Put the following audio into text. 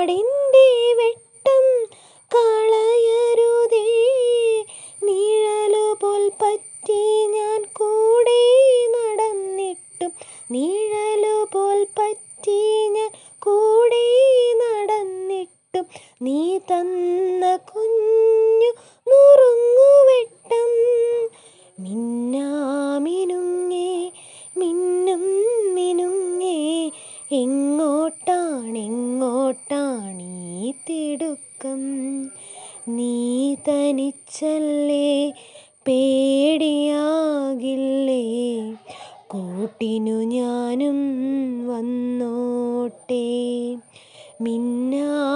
നാടിന്റെ വെട്ടം കളയരുതേ. നിഴലുപോൽ പറ്റി ഞാൻ കൂടെ നടന്നിട്ടും നിഴലുപോൽ പറ്റി ഞാൻ കൂടെ നടന്നിട്ടും നീ തന്ന കുഞ്ഞു നുറുങ്ങുവെട്ടം മിന്നാമിനുങ്ങേ മിന്നും മിനുങ്ങേ എങ്ങോട്ടാണെങ്ങോട്ടാണീ തിടുക്കം. നീ തനിച്ചല്ലേ പേടിയാകില്ലേ? കൂട്ടിനു ഞാനും വന്നോട്ടേ. മിന്നാ